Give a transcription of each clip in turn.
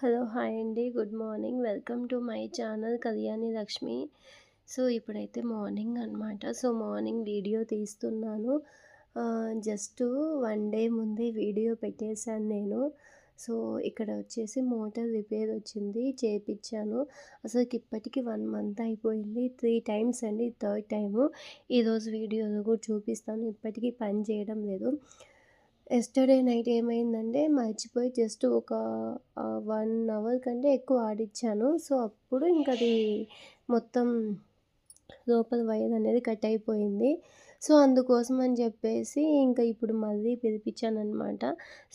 Hello hi అండి. Good morning. Welcome to my channel Kalyani Lakshmi. So ఇప్పుడైతే morning అనమాట so morning video తీస్తున్నాను. Just one day ముందే video పెట్టేశాను నేను. సో ఇక్కడ వచ్చేసి మోటార్ రిపేర్ వచ్చింది చేపించాను అసలు ఇప్పటికి వన్ మంత్ అయిపోయింది. త్రీ టైమ్స్ అండి థర్డ్ టైము. ఈరోజు వీడియోలో కూడా చూపిస్తాను. ఇప్పటికీ పని చేయడం లేదు. ఎస్టర్డే నైట్ ఏమైందంటే మర్చిపోయి జస్ట్ ఒక వన్ అవర్ కంటే ఎక్కువ ఆడిచ్చాను. సో అప్పుడు ఇంక అది మొత్తం లోపల వైర్ అనేది కట్ అయిపోయింది. సో అందుకోసం అని చెప్పేసి ఇంకా ఇప్పుడు మళ్ళీ పిలిపించాను అనమాట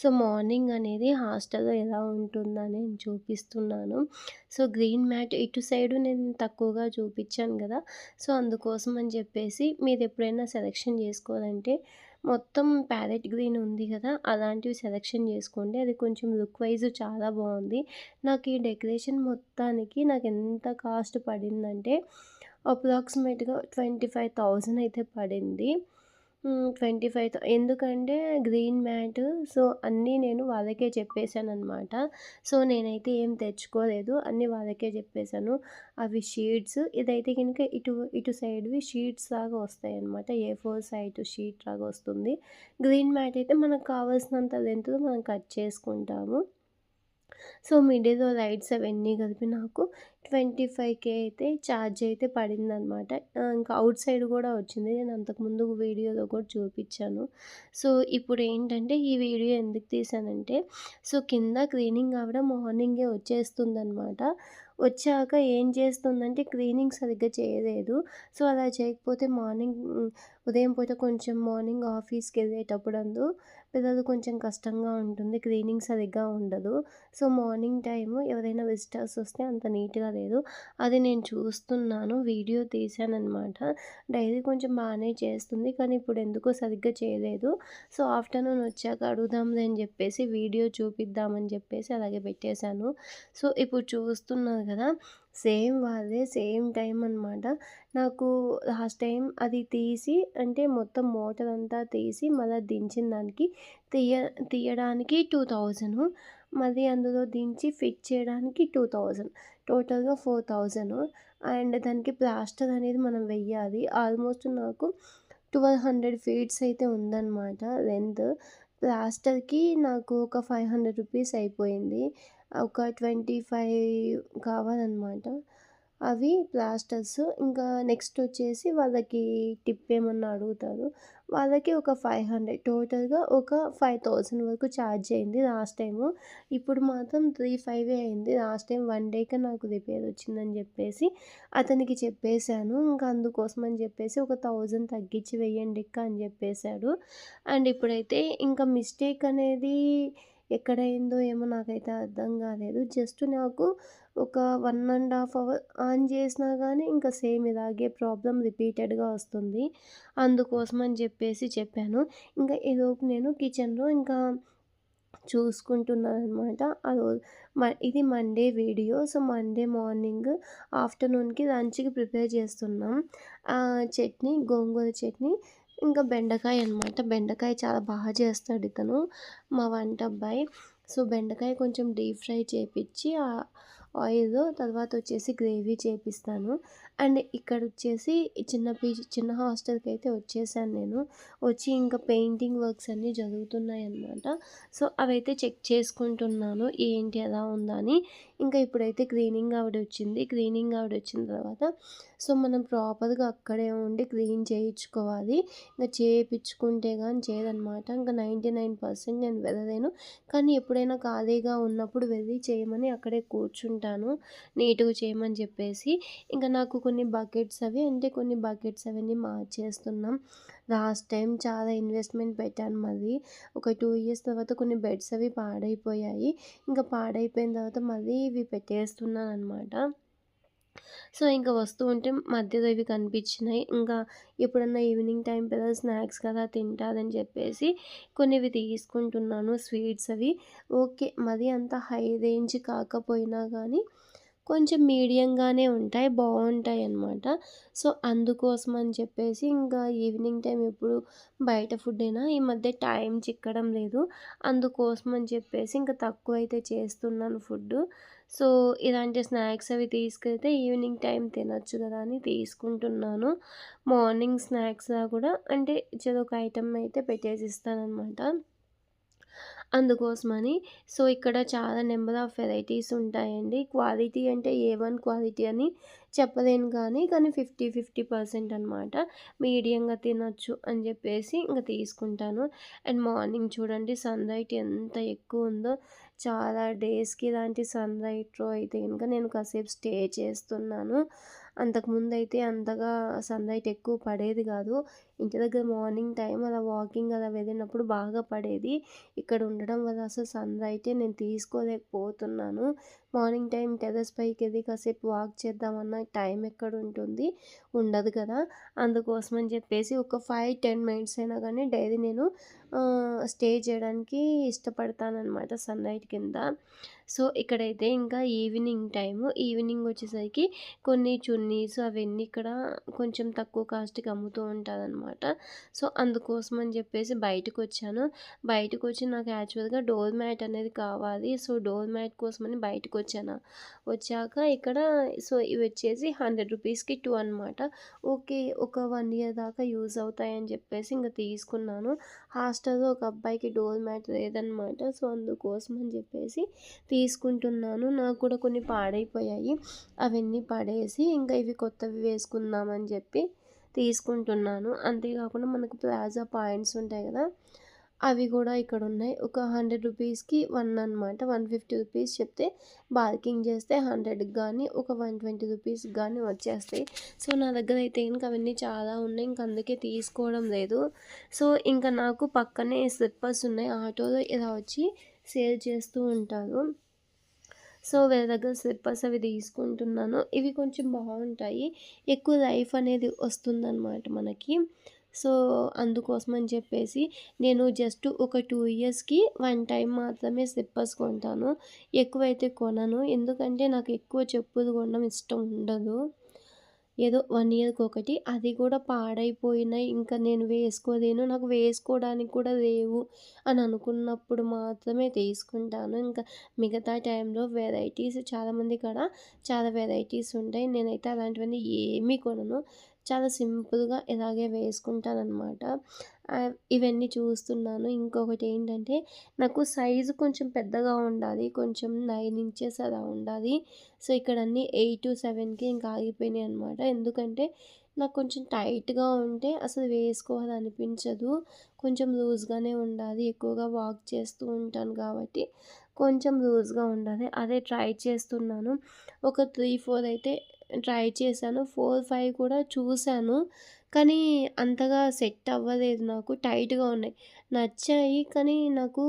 సో మార్నింగ్ అనేది హాస్టల్లో ఎలా ఉంటుందని నేను చూపిస్తున్నాను. సో గ్రీన్ మ్యాట్ ఇటు సైడు నేను తక్కువగా చూపించాను కదా. సో అందుకోసం అని చెప్పేసి మీరు ఎప్పుడైనా సెలెక్షన్ చేసుకోవాలంటే మొత్తం ప్యారెట్ గ్రీన్ ఉంది కదా అలాంటివి సెలెక్షన్ చేసుకోండి. అది కొంచెం లుక్ వైజ్ చాలా బాగుంది. నాకు ఈ డెకరేషన్ మొత్తానికి నాకు ఎంత కాస్ట్ పడిందంటే అప్రాక్సిమేట్గా ట్వంటీ ఫైవ్ థౌజండ్ అయితే పడింది. ట్వంటీ ఫైవ్ ఎందుకంటే గ్రీన్ మ్యాట్ సో అన్నీ నేను వాళ్ళకే చెప్పేశాను అనమాట సో నేనైతే ఏం తెచ్చుకోలేదు అన్నీ వాళ్ళకే చెప్పేశాను. అవి షీట్స్ ఇదైతే కనుక ఇటు ఇటు సైడ్వి షీట్స్ లాగా వస్తాయి అనమాట ఏ ఫోర్ సైడ్ షీట్ లాగా వస్తుంది. గ్రీన్ మ్యాట్ అయితే మనకు కావాల్సినంత లెంత్లో మనం కట్ చేసుకుంటాము. సో మిడిల్లో లైట్స్ అవన్నీ కలిపి నాకు ట్వంటీ ఫైవ్ కే అయితే ఛార్జ్ అయితే పడిందనమాట. ఇంకా అవుట్ సైడ్ కూడా వచ్చింది. నేను అంతకుముందు వీడియోలో కూడా చూపించాను. సో ఇప్పుడు ఏంటంటే ఈ వీడియో ఎందుకు తీసానంటే సో కింద క్లీనింగ్ ఆవిడ మార్నింగే వచ్చేస్తుందనమాట. వచ్చాక ఏం చేస్తుందంటే క్లీనింగ్ సరిగ్గా చేయలేదు. సో అలా చేయకపోతే మార్నింగ్ ఉదయం పూట కొంచెం మార్నింగ్ ఆఫీస్కి వెళ్ళేటప్పుడు అందు పిల్లలు కొంచెం కష్టంగా ఉంటుంది. క్లీనింగ్ సరిగ్గా ఉండదు. సో మార్నింగ్ టైము ఎవరైనా విజిటర్స్ వస్తే అంత నీట్గా లేదు. అది నేను చూస్తున్నాను. వీడియో తీశానమాట డైరీ కొంచెం బాగానే చేస్తుంది. కానీ ఇప్పుడు ఎందుకో సరిగ్గా చేయలేదు. సో ఆఫ్టర్నూన్ వచ్చాక అడుగుదాంలే అని చెప్పేసి వీడియో చూపిద్దామని చెప్పేసి అలాగే పెట్టేశాను. సో ఇప్పుడు చూస్తున్నారు కదా సేమ్ వాళ్ళే సేమ్ టైం అనమాట నాకు లాస్ట్ టైం అది తీసి అంటే మొత్తం మోటార్ అంతా తీసి మళ్ళీ దించిన దానికి తీయ తీయడానికి టూ థౌజండ్. మళ్ళీ అందులో దించి ఫిట్ చేయడానికి టూ థౌజండ్. టోటల్గా ఫోర్ థౌజండ్. అండ్ దానికి ప్లాస్టర్ అనేది మనం వెయ్యాలి. ఆల్మోస్ట్ నాకు ట్వెల్వ్ హండ్రెడ్ ఫీట్స్ అయితే ఉందన్నమాట లెంత్ ప్లాస్టర్కి నాకు ఒక ఫైవ్ హండ్రెడ్ రూపీస్ అయిపోయింది. ఒక ట్వంటీ ఫైవ్ కావాలన్నమాట. అవి ప్లాస్టర్స్. ఇంకా నెక్స్ట్ వచ్చేసి వాళ్ళకి టిప్ ఏమన్నా అడుగుతారు? వాళ్ళకి ఒక ఫైవ్ హండ్రెడ్. టోటల్గా ఒక ఫైవ్ థౌసండ్ వరకు ఛార్జ్ అయింది లాస్ట్ టైము. ఇప్పుడు మాత్రం త్రీ ఫైవ్ అయింది. లాస్ట్ టైం వన్ డేకే నాకు రిపేర్ వచ్చిందని చెప్పేసి అతనికి చెప్పేశాను. ఇంకా అందుకోసం అని చెప్పేసి ఒక థౌజండ్ తగ్గించి వెయ్యండి అని చెప్పేశాడు. అండ్ ఇప్పుడైతే ఇంకా మిస్టేక్ అనేది ఎక్కడైందో ఏమో నాకైతే అర్థం కాలేదు. జస్ట్ నాకు ఒక one and half hour on చేసినా కానీ ఇంకా సేమ్ ఇలాగే ప్రాబ్లం రిపీటెడ్గా వస్తుంది. అందుకోసం అని చెప్పేసి చెప్పాను. ఇంకా ఈలోపు నేను కిచెన్లో ఇంకా చూసుకుంటున్నాను అనమాట ఇది Monday video. So Monday morning ఆఫ్టర్నూన్కి లంచ్కి ప్రిపేర్ చేస్తున్నాం. చట్నీ గోంగూర చట్నీ ఇంకా బెండకాయ అనమాట బెండకాయ చాలా బాగా చేస్తాడు ఇతను మా వంట అబ్బాయి సో బెండకాయ కొంచెం డీప్ ఫ్రై చేపించి ఆయిల్ తర్వాత వచ్చేసి గ్రేవీ చేపిస్తాను. అండ్ ఇక్కడ వచ్చేసి చిన్న పీజీ చిన్న హాస్టల్కి అయితే వచ్చేసాను నేను. వచ్చి ఇంకా పెయింటింగ్ వర్క్స్ అన్నీ జరుగుతున్నాయి అన్నమాట సో అవైతే చెక్ చేసుకుంటున్నాను ఏంటి ఎలా ఉందని ఇంకా ఇప్పుడైతే క్లీనింగ్ ఆవిడ వచ్చింది. క్లీనింగ్ ఆవిడ వచ్చిన తర్వాత సో మనం ప్రాపర్గా అక్కడే ఉండి క్లీన్ చేయించుకోవాలి. ఇంకా చేయించుకుంటే కానీ చేయదనమాట ఇంకా నైంటీ నైన్ పర్సెంట్ నేను వెళ్ళలేను కానీ ఎప్పుడైనా ఖాళీగా ఉన్నప్పుడు వెళ్ళి చేయమని అక్కడే కూర్చుంటాను. నీట్గా చేయమని చెప్పేసి ఇంకా నాకు కొన్ని బకెట్స్ అవి అంటే కొన్ని బకెట్స్ అవన్నీ మార్చేస్తున్నాం. లాస్ట్ టైం చాలా ఇన్వెస్ట్మెంట్ పెట్టాను మళ్ళీ. ఒక టూ ఇయర్స్ తర్వాత కొన్ని బెడ్స్ అవి పాడైపోయాయి. ఇంకా పాడైపోయిన తర్వాత మళ్ళీ ఇవి పెట్టేస్తున్నాను అనమాట సో ఇంకా వస్తూ ఉంటే మధ్యలో ఇవి కనిపించినాయి. ఇంకా ఎప్పుడన్నా ఈవినింగ్ టైం పిల్లలు స్నాక్స్ కదా తింటారని చెప్పేసి కొన్ని ఇవి తీసుకుంటున్నాను స్వీట్స్ అవి. ఓకే మరి అంత హై రేంజ్ కాకపోయినా కానీ కొంచెం మీడియంగానే ఉంటాయి బాగుంటాయి అన్నమాట. సో అందుకోసం అని చెప్పేసి ఇంకా ఈవినింగ్ టైం ఎప్పుడు బయట ఫుడ్ అయినా ఈ మధ్య టైం చిక్కడం లేదు. అందుకోసం అని చెప్పేసి ఇంకా తక్కువ అయితే చేస్తున్నాను ఫుడ్ సో ఇలాంటి స్నాక్స్ అవి తీసుకెళ్తే ఈవినింగ్ టైం తినొచ్చు కదా అని తీసుకుంటున్నాను. మార్నింగ్ స్నాక్స్లా కూడా అంటే ఒక ఐటమ్ అయితే పెట్టేసి ఇస్తానమాట అందుకోసమని సో ఇక్కడ చాలా నెంబర్ ఆఫ్ వెరైటీస్ ఉంటాయండి. క్వాలిటీ అంటే ఏ వన్ క్వాలిటీ అని చెప్పలేను కానీ కానీ ఫిఫ్టీ ఫిఫ్టీ పర్సెంట్ అనమాట మీడియంగా తినొచ్చు అని చెప్పేసి ఇంకా తీసుకుంటాను. అండ్ మార్నింగ్ చూడండి సన్లైట్ ఎంత ఎక్కువ ఉందో. చాలా డేస్కి ఇలాంటి సన్లైట్లో అయితే కనుక నేను కాసేపు స్టే చేస్తున్నాను. అంతకుముందు అయితే అంతగా సన్లైట్ ఎక్కువ పడేది కాదు. ఇంటి దగ్గర మార్నింగ్ టైం అలా వాకింగ్ అలా వెళ్ళినప్పుడు బాగా పడేది. ఇక్కడ ఉండడం వల్ల అసలు సన్లైటే నేను తీసుకోలేకపోతున్నాను. మార్నింగ్ టైం టెర్రస్ పైకి వెళ్ళి కాసేపు వాక్ చేద్దామన్న టైం ఎక్కడ ఉంటుంది? ఉండదు కదా. అందుకోసం అని చెప్పేసి ఒక ఫైవ్ టెన్ మినిట్స్ అయినా కానీ డైలీ నేను స్టే చేయడానికి ఇష్టపడతానమాట సన్లైట్ కింద. సో ఇక్కడైతే ఇంకా ఈవినింగ్ టైము. ఈవినింగ్ వచ్చేసరికి కొన్ని చున్నీస్ అవన్నీ ఇక్కడ కొంచెం తక్కువ కాస్ట్కి అమ్ముతూ ఉంటారనమాట సో అందుకోసం అని చెప్పేసి బయటకు వచ్చాను బయటకు వచ్చి నాకు యాక్చువల్గా డోర్ మ్యాట్ అనేది కావాలి. సో డోర్ మ్యాట్ కోసమని బయటకు వచ్చాను వచ్చాక ఇక్కడ సో ఇవి వచ్చేసి హండ్రెడ్ రూపీస్కి టూ అనమాట ఓకే ఒక వన్ ఇయర్ దాకా యూజ్ అవుతాయని చెప్పేసి ఇంకా తీసుకున్నాను. హాస్టల్లో ఒక అబ్బాయికి డోర్ మ్యాట్ లేదనమాట సో అందుకోసం అని చెప్పేసి తీసుకుంటున్నాను. నాకు కూడా కొన్ని పాడైపోయాయి. అవన్నీ పడేసి ఇంకా ఇవి కొత్తవి వేసుకుందామని చెప్పి తీసుకుంటున్నాను. అంతేకాకుండా మనకు ప్లాజా పాయింట్స్ ఉంటాయి కదా అవి కూడా ఇక్కడ ఉన్నాయి ఒక హండ్రెడ్ రూపీస్కి వన్ అనమాట వన్ ఫిఫ్టీ రూపీస్ చెప్తే బార్కింగ్ చేస్తే హండ్రెడ్కి కానీ ఒక వన్ ట్వంటీ రూపీస్కి కానీ వచ్చేస్తాయి. సో నా దగ్గర అయితే ఇంకా అవన్నీ చాలా ఉన్నాయి. ఇంక అందుకే తీసుకోవడం లేదు. సో ఇంకా నాకు పక్కనే స్లిప్పర్స్ ఉన్నాయి. ఆటోలో ఇలా వచ్చి సేల్ చేస్తూ ఉంటారు. సో వీళ్ళ దగ్గర స్లిప్పర్స్ అవి తీసుకుంటున్నాను. ఇవి కొంచెం బాగుంటాయి. ఎక్కువ లైఫ్ అనేది వస్తుందన్నమాట మనకి. సో అందుకోసం అని చెప్పేసి నేను జస్ట్ ఒక టూ ఇయర్స్కి వన్ టైం మాత్రమే స్లిప్పర్స్ కొంటాను. ఎక్కువైతే కొనను. ఎందుకంటే నాకు ఎక్కువ చెప్పులు కొనడం ఇష్టం ఉండదు. ఏదో వన్ ఇయర్కి ఒకటి. అది కూడా పాడైపోయినాయి ఇంకా నేను వేసుకోలేను. నాకు వేసుకోవడానికి కూడా లేవు అని అనుకున్నప్పుడు మాత్రమే తీసుకుంటాను. ఇంకా మిగతా టైంలో వెరైటీస్ చాలామంది కాడ చాలా వెరైటీస్ ఉంటాయి. నేనైతే అలాంటివన్నీ ఏమీ కొనను. చాలా సింపుల్గా ఇలాగే వేసుకుంటానమాట ఇవన్నీ చూస్తున్నాను. ఇంకొకటి ఏంటంటే నాకు సైజు కొంచెం పెద్దగా ఉండాలి. కొంచెం నైన్ ఇంచెస్ అలా ఉండాలి. సో ఇక్కడ అన్నీ ఎయిట్ టు సెవెన్కి ఇంకా ఆగిపోయినాయి అనమాట ఎందుకంటే నాకు కొంచెం టైట్గా ఉంటే అసలు వేసుకోవాలనిపించదు. కొంచెం లూజ్గానే ఉండాలి. ఎక్కువగా వాక్ చేస్తూ ఉంటాను కాబట్టి కొంచెం లూజ్గా ఉండాలి. అదే ట్రై చేస్తున్నాను. ఒక త్రీ ఫోర్ అయితే ట్రై చేశాను. ఫోర్ ఫైవ్ కూడా చూశాను. కానీ అంతగా సెట్ అవ్వలేదు నాకు. టైట్గా ఉన్నాయి. నచ్చాయి కానీ నాకు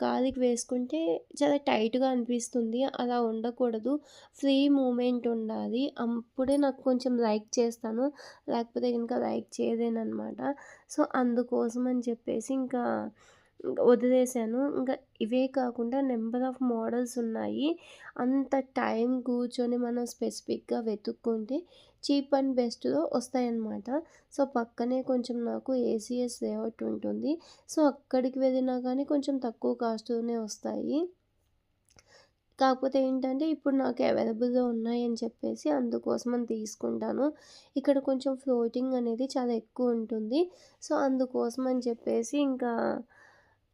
కాలికి వేసుకుంటే చాలా టైట్గా అనిపిస్తుంది. అలా ఉండకూడదు. ఫ్రీ మూమెంట్ ఉండాలి. అప్పుడే నాకు కొంచెం లైక్ చేస్తాను. లేకపోతే కనుక లైక్ చేయలేనమాట సో అందుకోసం అని చెప్పేసి ఇంకా వదిలేసాను. ఇంకా ఇవే కాకుండా నెంబర్ ఆఫ్ మోడల్స్ ఉన్నాయి. అంత టైం కూర్చొని మనం స్పెసిఫిక్గా వెతుక్కుంటే చీప్ అండ్ బెస్ట్లో వస్తాయన్నమాట. సో పక్కనే కొంచెం నాకు ఏసీఎస్ లేఅవుట్ ఉంటుంది. సో అక్కడికి వెళ్ళినా కానీ కొంచెం తక్కువ కాస్ట్లోనే వస్తాయి. కాకపోతే ఏంటంటే ఇప్పుడు నాకు అవైలబుల్గా ఉన్నాయని చెప్పేసి అందుకోసం అని తీసుకుంటాను. ఇక్కడ కొంచెం ఫ్లోటింగ్ అనేది చాలా ఎక్కువ ఉంటుంది. సో అందుకోసం అని చెప్పేసి ఇంకా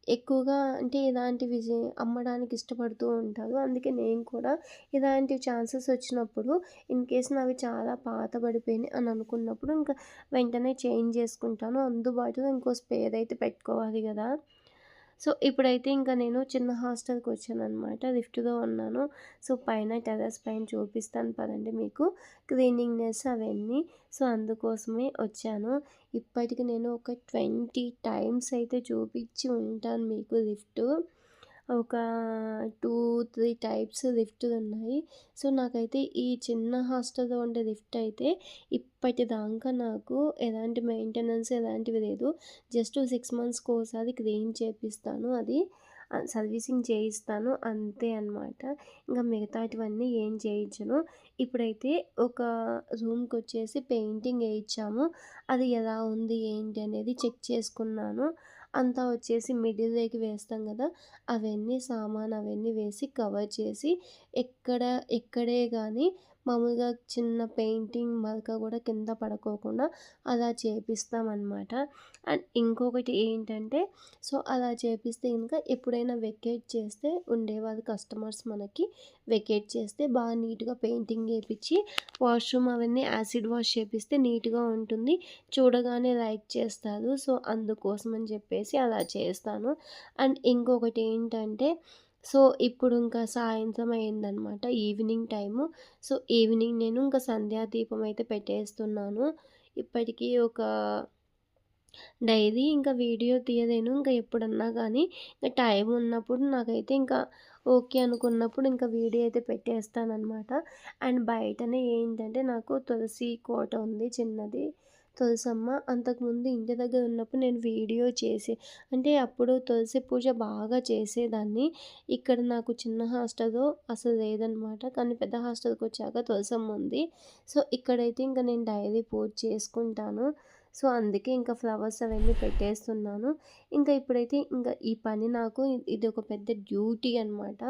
ఎక్కువగా అంటే ఇలాంటివి అమ్మడానికి ఇష్టపడుతూ ఉంటారు. అందుకే నేను కూడా ఇలాంటి ఛాన్సెస్ వచ్చినప్పుడు ఇన్ కేస్ నావి చాలా పాత పడిపోయినాయి అని అనుకున్నప్పుడు ఇంకా వెంటనే చేంజ్ చేసుకుంటాను. అందుబాటులో ఇంకో స్పేర్ అయితే పెట్టుకోవాలి కదా. సో ఇప్పుడైతే ఇంకా నేను చిన్న హాస్టల్కి వచ్చాను అనమాట లిఫ్ట్లో ఉన్నాను. సో పైన టెర్రస్ పైన చూపిస్తాను పదండి మీకు. క్లీనింగ్నెస్ అవన్నీ. సో అందుకోసమే వచ్చాను. ఇప్పటికి నేను ఒక ట్వంటీ టైమ్స్ అయితే చూపించి ఉంటాను మీకు లిఫ్ట్. ఒక టూ త్రీ టైప్స్ లిఫ్ట్లు ఉన్నాయి సో నాకైతే ఈ చిన్న హాస్టల్లో ఉండే లిఫ్ట్ అయితే ఇప్పటిదాకా నాకు ఎలాంటి మెయింటెనెన్స్ ఎలాంటివి లేదు. జస్ట్ సిక్స్ మంత్స్కి ఒకసారి క్లీన్ చేపిస్తాను అది సర్వీసింగ్ చేయిస్తాను అంతే అనమాట ఇంకా మిగతాటివన్నీ ఏం చేయించను. ఇప్పుడైతే ఒక రూమ్కి వచ్చేసి పెయింటింగ్ వేయించాము. అది ఎలా ఉంది ఏంటి అనేది చెక్ చేసుకున్నాను. అంతా వచ్చేసి మిడిల్లోకి వేస్తాం కదా అవన్నీ సామాన్ అవన్నీ వేసి కవర్ చేసి ఎక్కడ ఎక్కడే కానీ మామూలుగా చిన్న పెయింటింగ్ మరక కూడా కింద పడుకోకుండా అలా చేపిస్తామన్నమాట. అండ్ ఇంకొకటి ఏంటంటే సో అలా చేపిస్తే ఇంకా ఎప్పుడైనా వెకేట్ చేస్తే ఉండేవారు కస్టమర్స్ మనకి వెకేట్ చేస్తే బాగా నీట్గా పెయింటింగ్ వేయించి వాష్రూమ్ అవన్నీ యాసిడ్ వాష్ చేపిస్తే నీట్గా ఉంటుంది. చూడగానే లైక్ చేస్తారు. సో అందుకోసం అని చెప్పేసి అలా చేస్తాను. అండ్ ఇంకొకటి ఏంటంటే సో ఇప్పుడు ఇంకా సాయంత్రం అయిందనమాట ఈవినింగ్ టైము. సో ఈవినింగ్ నేను ఇంకా సంధ్యా దీపం అయితే పెట్టేస్తున్నాను. ఇప్పటికీ ఒక డైలీ ఇంకా వీడియో తీయలేను. ఇంకా ఎప్పుడన్నా కానీ ఇంకా టైం ఉన్నప్పుడు నాకైతే ఇంకా ఓకే అనుకున్నప్పుడు ఇంకా వీడియో అయితే పెట్టేస్తానమాట అండ్ బయటనే ఏంటంటే నాకు తులసి కోట ఉంది చిన్నది. తులసమ్మ అంతకుముందు ఇంటి దగ్గర ఉన్నప్పుడు నేను వీడియో చేసి అంటే అప్పుడు తులసి పూజ బాగా చేసేదాన్ని. ఇక్కడ నాకు చిన్న హాస్టల్లో అసలు లేదనమాట. కానీ పెద్ద హాస్టల్కి వచ్చాక తులసమ్మ ఉంది. సో ఇక్కడైతే ఇంకా నేను డైలీ పూజ చేసుకుంటాను. సో అందుకే ఇంకా ఫ్లవర్స్ అవన్నీ పెట్టేస్తున్నాను. ఇంకా ఇప్పుడైతే ఇంకా ఈ పని నాకు ఇది ఒక పెద్ద డ్యూటీ అనమాట.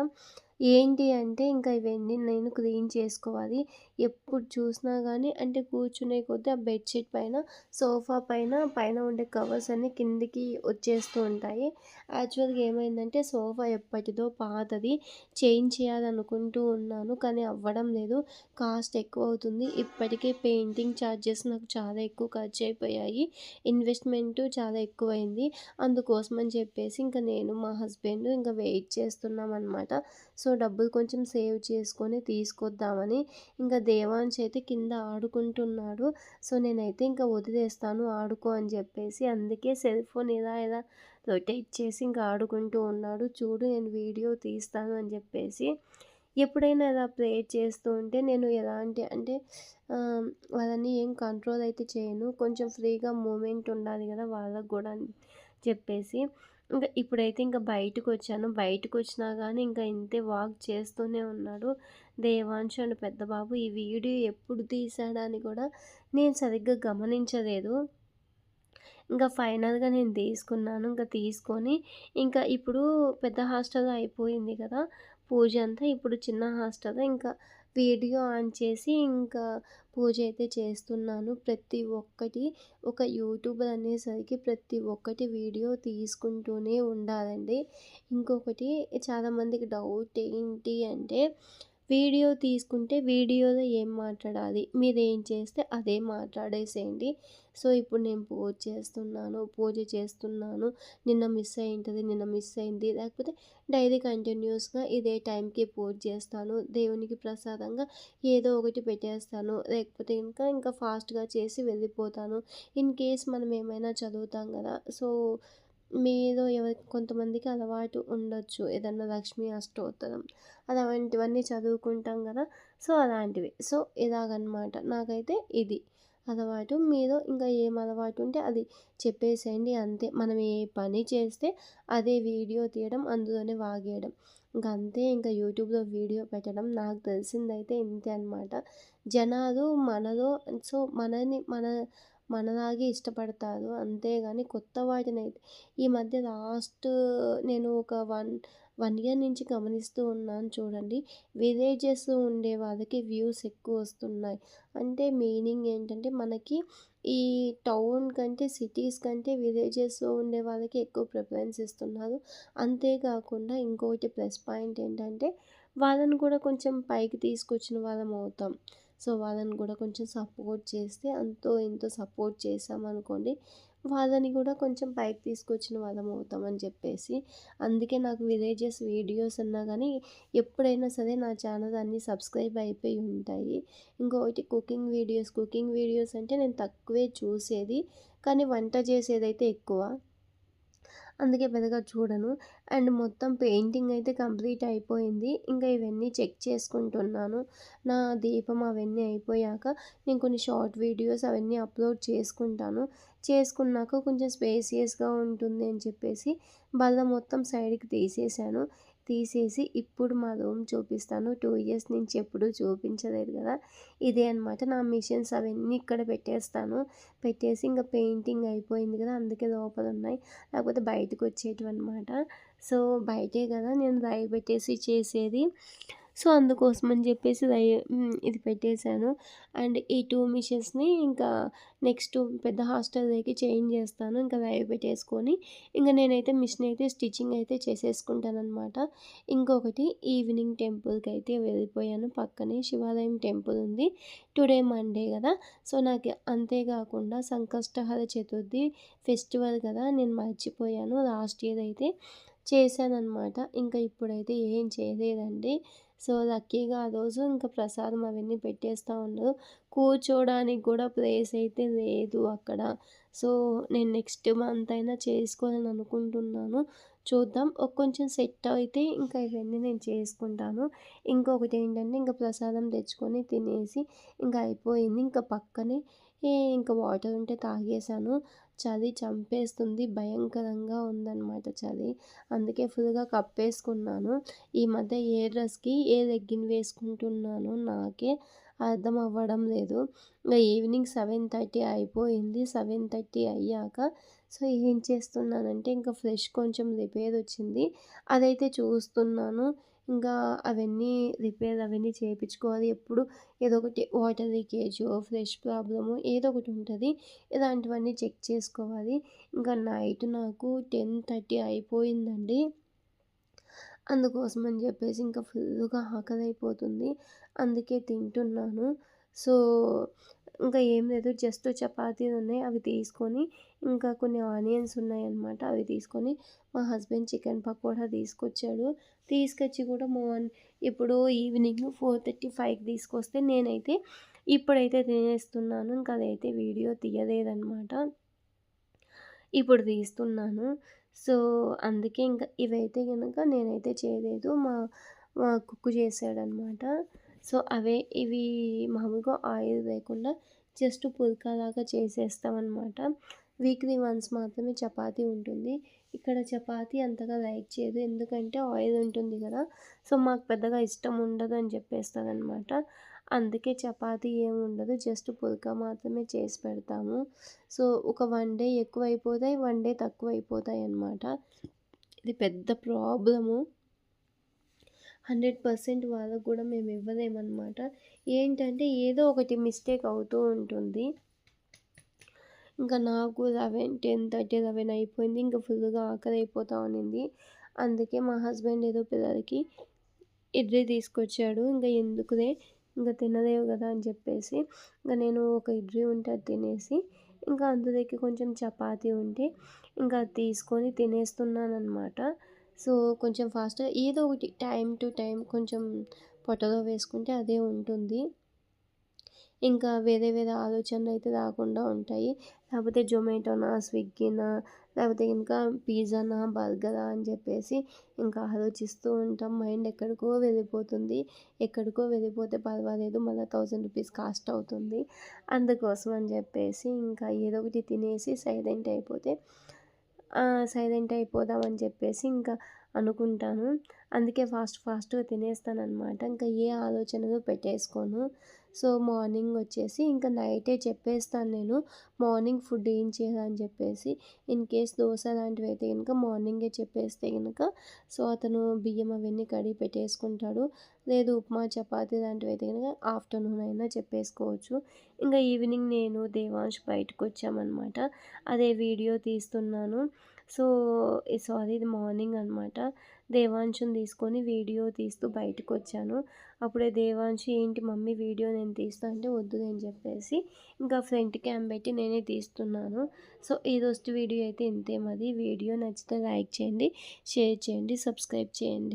ఏంటి అంటే ఇంకా ఇవన్నీ నేను క్లీన్ చేసుకోవాలి. ఎప్పుడు చూసినా కానీ అంటే కూర్చునే కొద్దీ ఆ బెడ్షీట్ పైన సోఫా పైన పైన ఉండే కవర్స్ అన్నీ కిందికి వచ్చేస్తూ ఉంటాయి. యాక్చువల్గా ఏమైందంటే సోఫా ఎప్పటిదో పాతది. చేంజ్ చేయాలనుకుంటూ ఉన్నాను కానీ అవ్వడం లేదు. కాస్ట్ ఎక్కువ అవుతుంది ఇప్పటికే పెయింటింగ్ ఛార్జెస్ నాకు చాలా ఎక్కువ ఖర్చు అయిపోయాయి. ఇన్వెస్ట్మెంట్ చాలా ఎక్కువైంది. అందుకోసం అని చెప్పేసి ఇంకా నేను మా హస్బెండ్ ఇంకా వెయిట్ చేస్తున్నాం అనమాట సో డబ్బులు కొంచెం సేవ్ చేసుకొని తీసుకొద్దామని ఇంకా దేవాంశ్ అయితే కింద ఆడుకుంటున్నాడు. సో నేనైతే ఇంకా వదిలేస్తాను ఆడుకో అని చెప్పేసి అందుకే సెల్ ఫోన్ ఇలా ఇలా రొటేట్ చేసి ఇంకా ఆడుకుంటూ ఉన్నాడు. చూడు నేను వీడియో తీస్తాను అని చెప్పేసి ఎప్పుడైనా ఇలా ప్రే చేస్తూ ఉంటే నేను ఎలాంటి అంటే వాళ్ళని ఏం కంట్రోల్ అయితే చేయను. కొంచెం ఫ్రీగా మూమెంట్ ఉండాలి కదా వాళ్ళకు కూడా చెప్పేసి ఇంకా ఇప్పుడైతే ఇంకా బయటకు వచ్చాను బయటకు వచ్చినా కానీ ఇంకా ఇంతే వాక్ చేస్తూనే ఉన్నాడు. దేవాంశు అండ్ పెద్ద బాబు ఈ వీడియో ఎప్పుడు తీసాడని కూడా నేను సరిగ్గా గమనించలేదు. ఇంకా ఫైనల్గా నేను తీసుకున్నాను. ఇంకా తీసుకొని ఇంకా ఇప్పుడు పెద్ద హాస్టల్ అయిపోయింది కదా. పూజ అంతా ఇప్పుడు చిన్న హాస్టల్. ఇంకా వీడియో ఆన్ చేసి ఇంకా పూజ అయితే చేస్తున్నాను. ప్రతి ఒక్కటి ఒక యూట్యూబర్ అనేసరికి ప్రతి ఒక్కటి వీడియో తీసుకుంటూనే ఉండాలండి. ఇంకొకటి చాలామందికి డౌట్ ఏంటి అంటే వీడియో తీసుకుంటే వీడియోలో ఏం మాట్లాడాలి? మీరు ఏం చేస్తే అదే మాట్లాడేసేయండి. సో ఇప్పుడు నేను పూజ చేస్తున్నాను పూజ చేస్తున్నాను. నిన్న మిస్ అయింటుంది నిన్న మిస్ అయింది. లేకపోతే డైలీ కంటిన్యూస్గా ఇదే టైంకి పూజ చేస్తాను. దేవునికి ప్రసాదంగా ఏదో ఒకటి పెట్టేస్తాను. లేకపోతే ఇంకా ఇంకా ఫాస్ట్గా చేసి వెళ్ళిపోతాను. ఇన్ కేస్ మనం ఏమైనా చదువుతాం కదా సో మీలో ఎవరి కొంతమందికి అలవాటు ఉండొచ్చు. ఏదన్నా లక్ష్మీ అష్టోత్తరం అలాంటివన్నీ చదువుకుంటాం కదా. సో అలాంటివి. సో ఇలాగనమాట. నాకైతే ఇది అలవాటు. మీరు ఇంకా ఏం అలవాటు ఉంటే అది చెప్పేసేయండి. అంతే. మనం ఏ పని చేస్తే అదే వీడియో తీయడం అందులోనే వాగేయడం. ఇంకా అంతే. ఇంకా యూట్యూబ్లో వీడియో పెట్టడం నాకు తెలిసిందైతే ఇంతే అనమాట జనాలు మనలో సో మనని మన మనలాగే ఇష్టపడతారు. అంతేగాని కొత్త వాటిని అయితే ఈ మధ్య లాస్ట్ నేను ఒక వన్ వన్ ఇయర్ నుంచి గమనిస్తూ ఉన్నాను చూడండి. విలేజెస్ ఉండే వాళ్ళకి వ్యూస్ ఎక్కువ వస్తున్నాయి. అంటే మీనింగ్ ఏంటంటే మనకి ఈ టౌన్ కంటే సిటీస్ కంటే విలేజెస్లో ఉండే వాళ్ళకి ఎక్కువ ప్రిఫరెన్స్ ఇస్తున్నారు. అంతేకాకుండా ఇంకొకటి ప్లస్ పాయింట్ ఏంటంటే వాళ్ళని కూడా కొంచెం పైకి తీసుకొచ్చిన వాళ్ళం అవుతాం. సో వాళ్ళని కూడా కొంచెం సపోర్ట్ చేస్తే అంతో ఎంతో సపోర్ట్ చేసామనుకోండి వాళ్ళని కూడా కొంచెం పైకి తీసుకొచ్చిన వాళ్ళం అవుతామని చెప్పేసి. అందుకే నాకు విలేజెస్ వీడియోస్ అన్నా కానీ ఎప్పుడైనా సరే నా ఛానల్ అన్నీ సబ్స్క్రైబ్ అయిపోయి ఉంటాయి. ఇంకొకటి కుకింగ్ వీడియోస్ కుకింగ్ వీడియోస్ అంటే నేను తక్కువే చూసేది కానీ వంట చేసేదైతే ఎక్కువ. అందుకే పెద్దగా చూడను. అండ్ మొత్తం పెయింటింగ్ అయితే కంప్లీట్ అయిపోయింది. ఇంకా ఇవన్నీ చెక్ చేసుకుంటున్నాను. నా దీపం అవన్నీ అయిపోయాక నేను కొన్ని షార్ట్ వీడియోస్ అవన్నీ అప్లోడ్ చేసుకుంటాను. చేసుకున్నాక కొంచెం స్పేసియస్గా ఉంటుంది అని చెప్పేసి బల్ల మొత్తం సైడ్కి తీసేసాను తీసేసి ఇప్పుడు మా రూమ్ చూపిస్తాను. టూ ఇయర్స్ నుంచి ఎప్పుడూ చూపించలేదు కదా. ఇదే అనమాట నా మిషన్స్ అవన్నీ ఇక్కడ పెట్టేస్తాను. పెట్టేసి ఇంకా పెయింటింగ్ అయిపోయింది కదా. అందుకే లోపల ఉన్నాయి. లేకపోతే బయటకు వచ్చేటివి అనమాట సో బయటే కదా నేను రాయి పెట్టేసి చేసేది. సో అందుకోసం అని చెప్పేసి ఇది పెట్టేశాను. అండ్ ఈ టూ మిషన్స్ని ఇంకా నెక్స్ట్ పెద్ద హాస్టల్ హాస్టల్లోకి చేంజ్ చేస్తాను. ఇంకా లైవ్ పెట్టేసుకొని ఇంకా నేనైతే మిషన్ అయితే స్టిచ్చింగ్ అయితే చేసేసుకుంటాను అనమాట ఇంకొకటి ఈవినింగ్ టెంపుల్కి అయితే వెళ్ళిపోయాను. పక్కనే శివాలయం టెంపుల్ ఉంది. టుడే మండే కదా. సో నాకు అంతేకాకుండా సంకష్టహర చతుర్థి ఫెస్టివల్ కదా నేను మర్చిపోయాను. లాస్ట్ ఇయర్ అయితే చేశానమాట ఇంకా ఇప్పుడైతే ఏం చేయలేదండి. సో లక్కీగా ఆ రోజు ఇంకా ప్రసాదం అవన్నీ పెట్టేస్తూ ఉన్నారు. కూర్చోడానికి కూడా ప్లేస్ అయితే లేదు అక్కడ. సో నేను నెక్స్ట్ మంత్ అయినా చేసుకోవాలని అనుకుంటున్నాను. చూద్దాం. ఒక కొంచెం సెట్ అయితే ఇంకా ఇవన్నీ నేను చేసుకుంటాను. ఇంకొకటి ఏంటంటే ఇంకా ప్రసాదం తెచ్చుకొని తినేసి ఇంకా అయిపోయింది. ఇంకా పక్కనే ఇంకా వాటర్ ఉంటే తాగేసాను చలి చంపేస్తుంది భయంకరంగా ఉందన్నమాట చలి. అందుకే ఫుల్గా కప్పేసుకున్నాను. ఈ మధ్య ఏ డ్రెస్కి ఏ లెగ్గిన్ వేసుకుంటున్నాను నాకే అర్థం అవ్వడం లేదు. ఈవినింగ్ సెవెన్ థర్టీ అయిపోయింది. సెవెన్ థర్టీ అయ్యాక సో ఏం చేస్తున్నానంటే ఇంకా ఫ్రెష్ కొంచెం రిపేర్ వచ్చింది. అదైతే చూస్తున్నాను. ఇంకా అవన్నీ రిపేర్ అవన్నీ చేయించుకోవాలి ఎప్పుడు ఏదో ఒకటి వాటర్ లీకేజ్ ఫ్రెష్ ప్రాబ్లము ఏదో ఒకటి ఉంటుంది. ఇలాంటివన్నీ చెక్ చేసుకోవాలి. ఇంకా నైట్ నాకు టెన్ థర్టీ అయిపోయిందండి. అందుకోసం అని చెప్పేసి ఇంకా ఫుల్గా ఆకలి అయిపోతుంది అందుకే తింటున్నాను. సో ఇంకా ఏం లేదు. జస్ట్ చపాతీలు ఉన్నాయి. అవి తీసుకొని ఇంకా కొన్ని ఆనియన్స్ ఉన్నాయన్నమాట. అవి తీసుకొని మా హస్బెండ్ చికెన్ పకోడా తీసుకొచ్చాడు. తీసుకొచ్చి కూడా మార్నింగ్ ఇప్పుడు ఈవినింగ్ ఫోర్ థర్టీ ఫైవ్కి తీసుకొస్తే నేనైతే ఇప్పుడైతే తినేస్తున్నాను. ఇంకా అదైతే వీడియో తీయలేదన్నమాట. ఇప్పుడు తీస్తున్నాను. సో అందుకే ఇంకా ఇవైతే కనుక నేనైతే చేయలేదు. మా మా కుక్కు చేశాడనమాట సో అవే ఇవి మామూలుగా ఆయిల్ లేకుండా జస్ట్ పుల్కాలాగా చేసేస్తామన్నమాట. వీక్లీ వన్స్ మాత్రమే చపాతీ ఉంటుంది. ఇక్కడ చపాతీ అంతగా లైక్ చేయదు. ఎందుకంటే ఆయిల్ ఉంటుంది కదా. సో మాకు పెద్దగా ఇష్టం ఉండదు అని చెప్పేస్తారనమాట అందుకే చపాతీ ఏమి ఉండదు. జస్ట్ పుల్కా మాత్రమే చేసి పెడతాము. సో ఒక వన్ డే ఎక్కువ అయిపోతాయి వన్ డే తక్కువ అయిపోతాయి అన్నమాట. ఇది పెద్ద ప్రాబ్లము. హండ్రెడ్ పర్సెంట్ వాళ్ళకు కూడా మేము ఇవ్వలేమన్నమాట. ఏంటంటే ఏదో ఒకటి మిస్టేక్ అవుతూ ఉంటుంది. ఇంకా నాకు లెవెన్ టెన్ థర్టీ లెవెన్ అయిపోయింది. ఇంకా ఫుల్గా ఆకలి అయిపోతా ఉన్నింది. అందుకే మా హస్బెండ్ ఏదో పిల్లలకి ఇడ్లీ తీసుకొచ్చాడు. ఇంకా ఎందుకులే? ఇంకా తినలేవు కదా అని చెప్పేసి. ఇంకా నేను ఒక ఇడ్లీ ఉంటే అది తినేసి ఇంకా అందులోకి కొంచెం చపాతీ ఉంటే ఇంకా అది తీసుకొని తినేస్తున్నాను అనమాట సో కొంచెం ఫాస్ట్గా ఏదో ఒకటి టైం టు టైం కొంచెం పొట్టలో వేసుకుంటే అదే ఉంటుంది. ఇంకా వేరే వేరే ఆలోచనలు అయితే రాకుండా ఉంటాయి. లేకపోతే జొమాటోనా స్విగ్గీనా లేకపోతే ఇంకా పిజ్జానా బర్గరా అని చెప్పేసి ఇంకా ఆలోచిస్తూ ఉంటాం. మైండ్ ఎక్కడికో వెళ్ళిపోతుంది. ఎక్కడికో వెళ్ళిపోతే పర్వాలేదు మళ్ళీ థౌజండ్ రూపీస్ కాస్ట్ అవుతుంది. అందుకోసం అని చెప్పేసి ఇంకా ఏదో ఒకటి తినేసి సైలెంట్ అయిపోతే సైలెంట్ అయిపోదామని చెప్పేసి ఇంకా అనుకుంటాను. అందుకే ఫాస్ట్ ఫాస్ట్గా తినేస్తాను అనమాట ఇంకా ఏ ఆలోచనలు పెట్టేసుకోను. సో మార్నింగ్ వచ్చేసి ఇంకా నైటే చెప్పేస్తాను నేను. మార్నింగ్ ఫుడ్ ఏం చేయాలని చెప్పేసి ఇన్ కేస్ దోశ లాంటివి అయితే కనుక మార్నింగే చెప్పేస్తే కనుక సో అతను బియ్యం అవన్నీ కడిగి పెట్టేసుకుంటాడు. లేదు ఉప్మా చపాతీ లాంటివి అయితే కనుక ఆఫ్టర్నూన్ అయినా చెప్పేసుకోవచ్చు. ఇంకా ఈవినింగ్ నేను దేవాంశ్ బయటకు వచ్చామన్నమాట. అదే వీడియో తీస్తున్నాను. సో సారీ ఇది మార్నింగ్ అనమాట దేవాంశుని తీసుకొని వీడియో తీస్తూ బయటకు వచ్చాను అప్పుడే దేవాంశి ఏంటి మమ్మీ వీడియో నేను తీస్తా అంటే వద్దు అని చెప్పేసి ఇంకా ఫ్రంట్ క్యామ్ పెట్టి నేనే తీస్తున్నాను. సో ఈరోజు వీడియో అయితే ఇంతే మరి వీడియో నచ్చితే లైక్ చేయండి షేర్ చేయండి సబ్స్క్రైబ్ చేయండి.